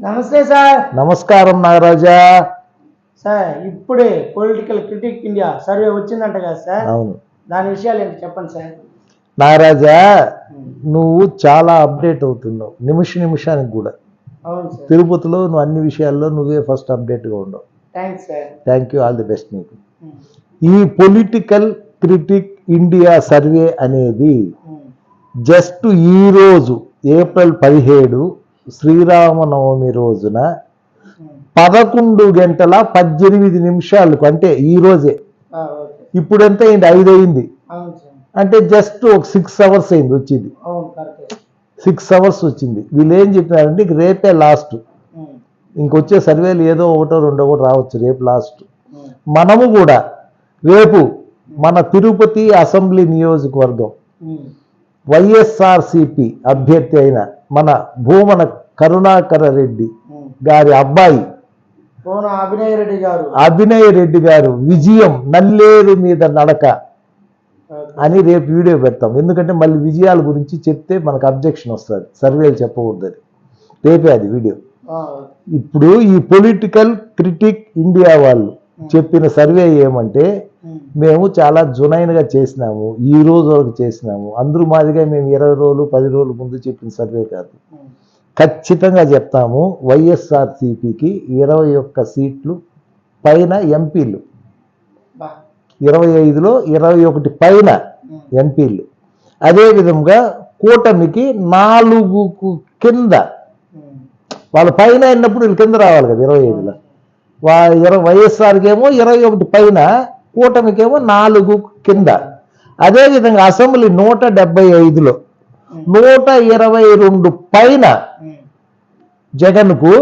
నమస్తే సార్. నమస్కారం నాగరాజా. సార్ ఇప్పుడే పొలిటికల్ క్రిటిక్ ఇండియా సర్వే వచ్చిందంట కదా సార్. అవును. దాని విషయాలు ఏంటి చెప్పండి సార్? నాగరాజా నువ్వు చాలా అప్డేట్ అవుతున్నావు. నిమిష నిమిషానికి కూడా. అవును సార్. తిరుపతిలో నువ్వు అన్ని విషయాల్లో నువ్వే ఫస్ట్ అప్డేట్గా ఉండవు thanks sir. Thank you all the best నీకు. ఈ పొలిటికల్ క్రిటిక్ ఇండియా సర్వే అనేది జస్ట్ ఈ రోజు ఏప్రిల్ పదిహేడు శ్రీరామనవమి రోజున పదకొండు గంటల పద్దెనిమిది నిమిషాలకు అంటే ఈ రోజే. ఇప్పుడు ఎంత అయింది? ఐదు అయింది అంటే జస్ట్ ఒక సిక్స్ అవర్స్ అయింది వచ్చింది. సిక్స్ అవర్స్ వచ్చింది. వీళ్ళు ఏం చెప్పినారంటే రేపే లాస్ట్. ఇంకొచ్చే సర్వేలు ఏదో ఒకటో రెండో కూడా రావచ్చు రేపు లాస్ట్. మనము కూడా రేపు మన తిరుపతి అసెంబ్లీ నియోజకవర్గం వైఎస్ఆర్సిపి అభ్యర్థి అయిన మన భూమన కరుణాకర రెడ్డి గారి అబ్బాయి. అభినయ్ రెడ్డి గారు. అభినయ్ రెడ్డి గారు విజయం నల్లేరు మీద నడక. అని రేపు వీడియో పెడతాం. ఎందుకంటే మళ్ళీ విజయాల గురించి చెప్తే మనకు అబ్జెక్షన్ వస్తుంది. సర్వేలు చెప్పకూడదని. రేపే అది వీడియో. ఇప్పుడు ఈ పొలిటికల్ క్రిటిక్ ఇండియా వాళ్ళు చెప్పిన సర్వే ఏమంటే మేము. చాలా జునైన్గా చేసినాము. ఈ రోజు వరకు చేసినాము. అందరూ మాదిగా మేము ఇరవై రోజులు పది రోజుల ముందు చెప్పిన సర్వే కాదు. ఖచ్చితంగా చెప్తాము వైఎస్ఆర్సీపీకి ఇరవై ఒక్క సీట్లు పైన ఎంపీలు. ఇరవై ఐదులో ఇరవై ఒకటి పైన ఎంపీలు. అదేవిధంగా కూటమికి నాలుగు కింద వాళ్ళ పైన అయినప్పుడు వీళ్ళు కింద రావాలి కదా ఇరవై ఐదులో. వా ఇరవై వైఎస్ఆర్కి ఏమో ఇరవై ఒకటి పైన కూటమికేమో నాలుగు కింద. అదేవిధంగా అసెంబ్లీ నూట డెబ్బై ఐదులో నూట ఇరవై రెండు పైన జగన్కు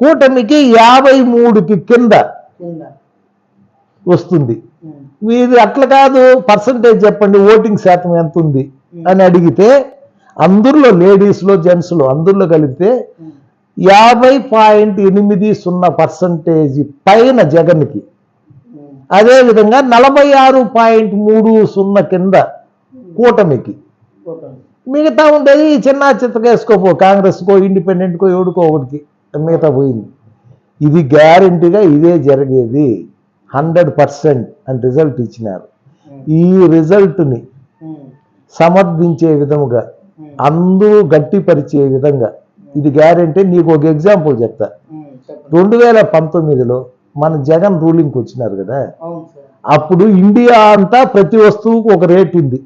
కూటమికి యాభై మూడుకి కింద వస్తుంది. మీది అట్లా కాదు పర్సంటేజ్ చెప్పండి ఓటింగ్ శాతం ఎంత ఉంది అని అడిగితే అందరిలో లేడీస్లో జెంట్స్లో అందరిలో కలిపితే యాభై పాయింట్ ఎనిమిది సున్నా పర్సంటేజ్ పైన జగన్కి. అదేవిధంగా నలభై ఆరు పాయింట్ మూడు సున్నా కింద కూటమికి. మిగతా ఉండేది చిన్న చిత్తకేసుకోపో కాంగ్రెస్కో ఇండిపెండెంట్కో ఎవడికో ఒకటికి మిగతా పోయింది. ఇది గ్యారంటీగా ఇదే జరిగేది. హండ్రెడ్ పర్సెంట్ అని రిజల్ట్ ఇచ్చినారు. ఈ రిజల్ట్ని సమర్థించే విధముగా అందరూ గట్టిపరిచే విధంగా ఇది గ్యారంటీ. నీకు ఒక ఎగ్జాంపుల్ చెప్తా. రెండు వేల పంతొమ్మిదిలో మన జగన్ రూలింగ్కి వచ్చినారు కదా? అప్పుడు ఇండియా అంతా ప్రతి వస్తువుకు ఒక రేట్ ఉంది.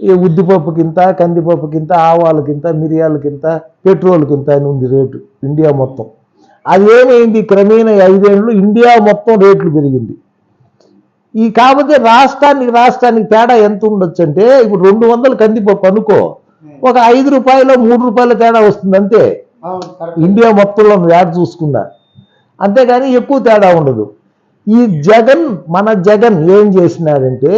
ఈ ఉద్దిపప్పుకింత కందిపప్పుకింత ఆవాలకింత మిరియాలకింత పెట్రోల్కింత అని ఉంది రేటు ఇండియా మొత్తం. అది ఏమైంది క్రమేణా ఐదేళ్ళు ఇండియా మొత్తం రేట్లు పెరిగింది. ఈ కాకపోతే రాష్ట్రానికి రాష్ట్రానికి తేడా ఎంత ఉండొచ్చు అంటే ఇప్పుడు రెండు వందలు కందిపప్పు అనుకో ఒక ఐదు రూపాయలు మూడు రూపాయల తేడా వస్తుంది అంతే. ఇండియా మొత్తంలో యాడ్ చూసుకున్నా. అంతేగాని ఎక్కువ తేడా ఉండదు. ఈ జగన్ మన జగన్ ఏం చేసినాడంటే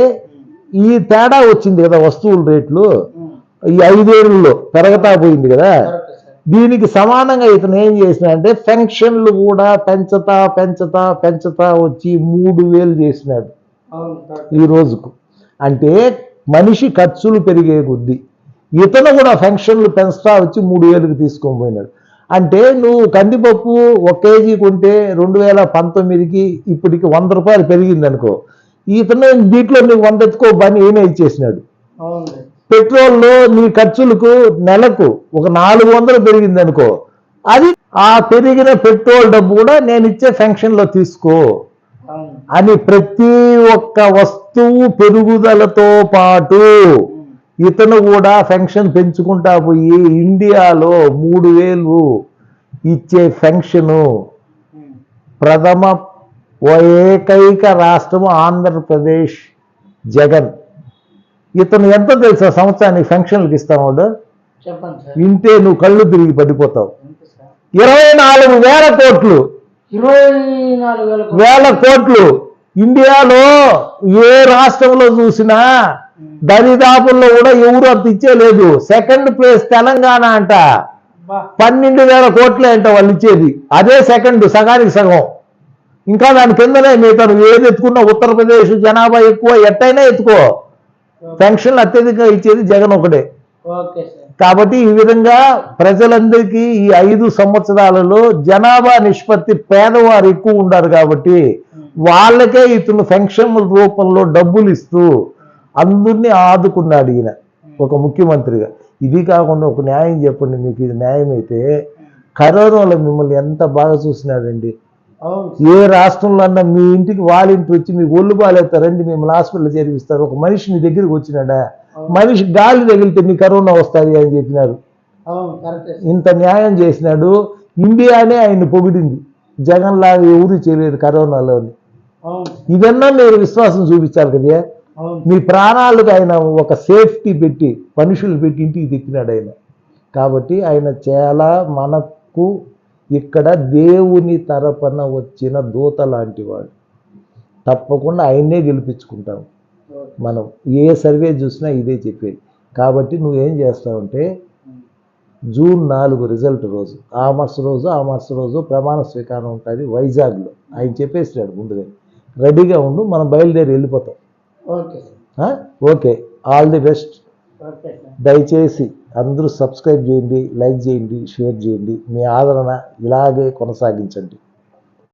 ఈ తేడా వచ్చింది కదా వస్తువుల రేట్లు. ఈ ఐదేళ్ళలో పెరగతా పోయింది కదా. దీనికి సమానంగా ఇతను ఏం చేసినాడంటే పెన్షన్లు కూడా పెంచతా పెంచతా పెంచతా వచ్చి మూడు వేలు చేసినాడు ఈ రోజుకు. అంటే మనిషి ఖర్చులు పెరిగే కొద్దీ ఇతను కూడా ఫంక్షన్లు పెంచుతా వచ్చి మూడు వేలకు తీసుకొని పోయినాడు. అంటే నువ్వు కందిపప్పు ఒక కేజీ కొంటే రెండు వేల పంతొమ్మిదికి ఇప్పటికి వంద రూపాయలు పెరిగింది అనుకో ఇతను దీంట్లో నీకు వంద ఎత్తుకో పని ఈయన ఇచ్చేసినాడు. పెట్రోల్లో నీ ఖర్చులకు నెలకు ఒక నాలుగు వందలు పెరిగింది అనుకో. అది ఆ పెరిగిన పెట్రోల్ డబ్బు కూడా నేను ఇచ్చే ఫంక్షన్లో తీసుకో. అని ప్రతి ఒక్క వస్తువు పెరుగుదలతో పాటు ఇతను కూడా ఫెన్షన్ పెంచుకుంటా పోయి ఇండియాలో మూడు వేలు ఇచ్చే ఫెన్షను ప్రథమ ఓ ఏకైక రాష్ట్రము ఆంధ్రప్రదేశ్ జగన్. ఇతను ఎంత తెలుసా సంవత్సరానికి చెప్పండి సార్. ఇంటే నువ్వు కళ్ళు తిరిగి పడిపోతావు. ఇరవై నాలుగు వేల కోట్లు. వేల కోట్లు. ఇండియాలో ఏ రాష్ట్రంలో చూసినా దరిదాపుల్లో కూడా ఎవరు అంత ఇచ్చేలేదు. సెకండ్ ప్లేస్ తెలంగాణ అంట. పన్నెండు వేల కోట్లే అంట వాళ్ళు ఇచ్చేది. అదే సెకండ్ సగానికి సగం. ఇంకా దాని కిందనే మిగతా నువ్వు ఏది ఎత్తుకున్నా ఉత్తరప్రదేశ్ జనాభా ఎక్కువ ఎట్టయినా ఎత్తుకో. పెన్షన్లు అత్యధికంగా ఇచ్చేది జగన్ ఒకటే. కాబట్టి ఈ విధంగా ప్రజలందరికీ ఈ ఐదు సంవత్సరాలలో జనాభా నిష్పత్తి పేదవారు ఎక్కువ ఉండారు కాబట్టి వాళ్ళకే ఇతను పెన్షన్ రూపంలో డబ్బులు ఇస్తూ అందరినీ ఆదుకున్నాడు ఈయన ఒక ముఖ్యమంత్రిగా. ఇది కాకుండా ఒక న్యాయం చెప్పండి మీకు ఇది న్యాయం అయితే కరోనాలో మిమ్మల్ని ఎంత బాగా చూసినాడండి? ఏ రాష్ట్రంలో అన్నా మీ ఇంటికి వాళ్ళ ఇంటికి వచ్చి మీకు ఒళ్ళు బాగాలేస్తారండి మిమ్మల్ని హాస్పిటల్ చేర్పిస్తారు. ఒక మనిషి మీ దగ్గరికి వచ్చినాడా? మనిషి గాలి తగిలితే నీ కరోనా వస్తుంది అని చెప్పినారు. ఇంత న్యాయం చేసినాడు. ఇండియానే ఆయన పొగిడింది. జగన్ లాగా ఎవరు చేయలేదు కరోనాలో అవును. ఇదన్నా మీరు విశ్వాసం చూపించాలి కదా. మీ ప్రాణాలకు ఆయన ఒక సేఫ్టీ పెట్టి మనుషులు పెట్టి ఇంటికి తిప్పినాడు ఆయన. కాబట్టి ఆయన చాలా మనకు ఇక్కడ దేవుని తరపున వచ్చిన దూత లాంటి వాడు తప్పకుండా ఆయన్నే గెలిపించుకుంటాం. మనం ఏ సర్వే చూసినా ఇదే చెప్పేది. కాబట్టి నువ్వేం చేస్తావంటే జూన్ నాలుగు రిజల్ట్ రోజు ఆ మరుస రోజు ఆ మరుస రోజు ప్రమాణ స్వీకారం ఉంటుంది వైజాగ్లో. ఆయన చెప్పేసినాడు ముందుగా రెడీగా ఉండు మనం బయలుదేరి వెళ్ళిపోతాం. Okay? Okay. All the best. దయచేసి అందరూ సబ్స్క్రైబ్ చేయండి లైక్ చేయండి షేర్ చేయండి. మీ ఆదరణ ఇలాగే కొనసాగించండి.